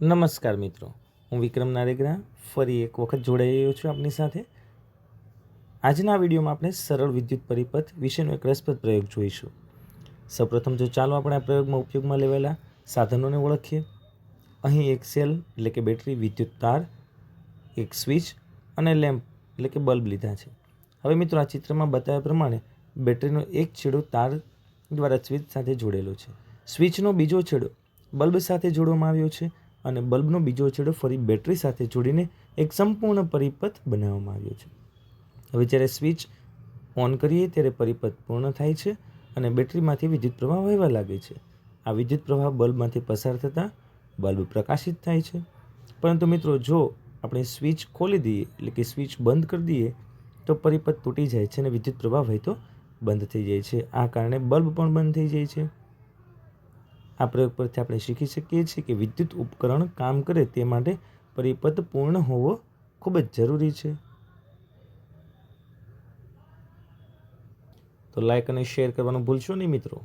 નમસ્કાર મિત્રો, હું વિક્રમ નારેગરા ફરી એક વખત જોડાઈ રહ્યો છું આપની સાથે. આજના વિડીયોમાં આપણે સરળ વિદ્યુત પરિપથ વિશેનો એક રસપ્રદ પ્રયોગ જોઈશું. સૌપ્રથમ જો ચાલો આપણે આ પ્રયોગમાં ઉપયોગમાં લેવાયેલા સાધનોને ઓળખીએ. અહીં એક સેલ એટલે કે બેટરી, વિદ્યુત તાર, એક સ્વિચ અને લેમ્પ એટલે કે બલ્બ લીધા છે. હવે મિત્રો આ ચિત્રમાં બતાવ્યા પ્રમાણે બેટરીનો એક છેડો તાર દ્વારા સ્વિચ સાથે જોડેલો છે. સ્વિચનો બીજો છેડો બલ્બ સાથે જોડવામાં આવ્યો છે અને બલ્બનો બીજો છેડો ફરી બેટરી સાથે જોડીને એક સંપૂર્ણ પરિપથ બનાવવામાં આવ્યો છે. હવે જ્યારે સ્વિચ ઓન કરીએ ત્યારે પરિપથ પૂર્ણ થાય છે અને બેટરીમાંથી વિદ્યુત પ્રવાહ વહેવા લાગે છે. આ વિદ્યુત પ્રવાહ બલ્બમાંથી પસાર થતાં બલ્બ પ્રકાશિત થાય છે. પરંતુ મિત્રો, જો આપણે સ્વિચ ખોલી દઈએ, એટલે કે સ્વિચ બંધ કરી દઈએ, તો પરિપથ તૂટી જાય છે અને વિદ્યુત પ્રવાહ વહેતો બંધ થઈ જાય છે. આ કારણે બલ્બ પણ બંધ થઈ જાય છે. આ પ્રયોગ પરથી આપણે શીખી શકીએ છીએ કે વિદ્યુત ઉપકરણ કામ કરે તે માટે પરિપથ પૂર્ણ હોવો ખૂબ જ જરૂરી છે. તો લાઈક અને શેર કરવાનું ભૂલશો નહીં મિત્રો.